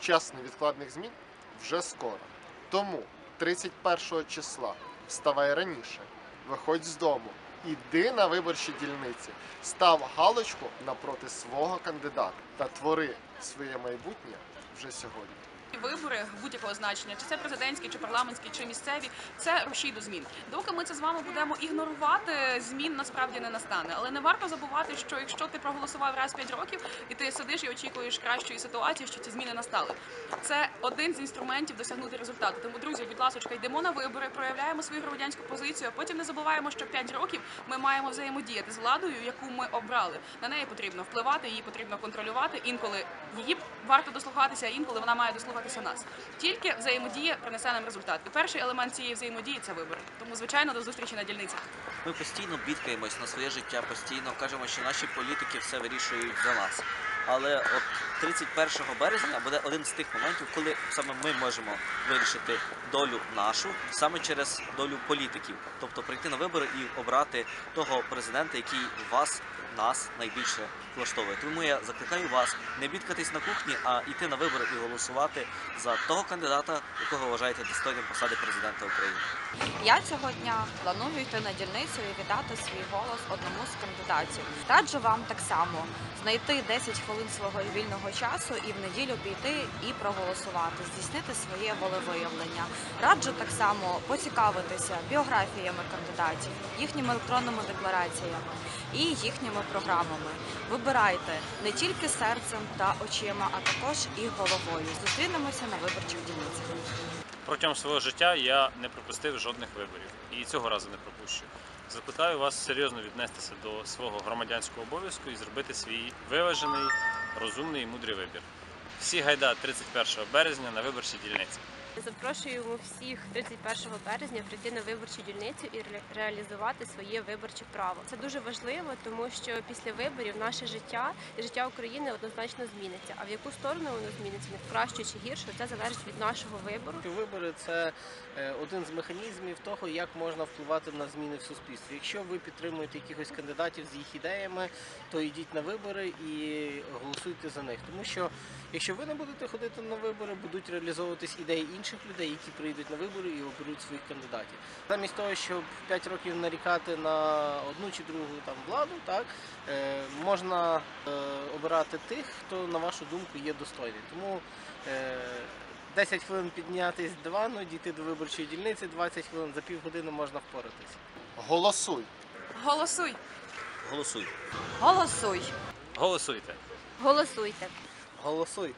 час невідкладних змін вже скоро. Тому 31 числа вставай раніше, виходь з дому, іди на виборчі дільниці, став галочку напроти свого кандидата та твори своє майбутнє вже сьогодні. Вибори будь-якого значення, чи це президентські, чи парламентські, чи місцеві, це рушій до змін. Доки ми це з вами будемо ігнорувати, змін насправді не настане. Але не варто забувати, що якщо ти проголосував раз 5 років і ти сидиш і очікуєш кращої ситуації, що ці зміни настали. Це один з інструментів досягнути результату. Тому, друзі, будь ласка, йдемо на вибори, проявляємо свою громадянську позицію. а Потім не забуваємо, що 5 років ми маємо взаємодіяти з владою, яку ми обрали. На неї потрібно впливати, її потрібно контролювати. Інколи її варто дослухатися, інколи вона має дослухатися нас. Тільки взаємодія принесе нам результат. І перший елемент цієї взаємодії це вибори. Тому, звичайно, до зустрічі на дільницях. Ми постійно бідкаємось на своє життя, постійно кажемо, що наші політики все вирішують за нас. Але от 31 березня буде один з тих моментів, коли саме ми можемо вирішити долю нашу саме через долю політиків, тобто прийти на вибори і обрати того президента, який вас, нас найбільше влаштовує. Тому я закликаю вас не бідкатись на кухні, а йти на вибори і голосувати за того кандидата, якого вважаєте достойним посади президента України. Я цього дня планую йти на дільницю і віддати свій голос одному з кандидатів. Раджу вам так само знайти 10 хвилин свого вільного часу і в неділю піти і проголосувати, здійснити своє волевиявлення. Раджу так само поцікавитися біографіями кандидатів, їхніми електронними деклараціями і їхніми програмами. Вибирайте не тільки серцем та очима, а також і головою. Зустрінемося на виборчих дільницях. Протягом свого життя я не пропустив жодних виборів і цього разу не пропущу. Закликаю вас серйозно віднестися до свого громадянського обов'язку і зробити свій виважений, розумний і мудрий вибір. Всі гайда 31 березня на виборчій дільниці. Запрошуємо всіх 31 березня прийти на виборчу дільницю і реалізувати своє виборче право. Це дуже важливо, тому що після виборів наше життя і життя України однозначно зміниться. А в яку сторону воно зміниться, в кращу чи гіршу, це залежить від нашого вибору. Вибори це е, один з механізмів того, як можна впливати на зміни в суспільстві. Якщо ви підтримуєте якихось кандидатів з їх ідеями, то йдіть на вибори і голосуйте за них. Тому що якщо ви не будете ходити на вибори, будуть реалізовуватись ідеї інших людей, які прийдуть на вибори і оберуть своїх кандидатів. Замість того, щоб 5 років нарікати на одну чи другу там владу, так е, можна е, обирати тих, хто на вашу думку є достойний. Тому е, 10 хвилин піднятись з дивану, дійти до виборчої дільниці, 20 хвилин за півгодини можна впоратись. Голосуй! Голосуй! Голосуй. Голосуй! Голосуйте! Голосуйте. Голосуй!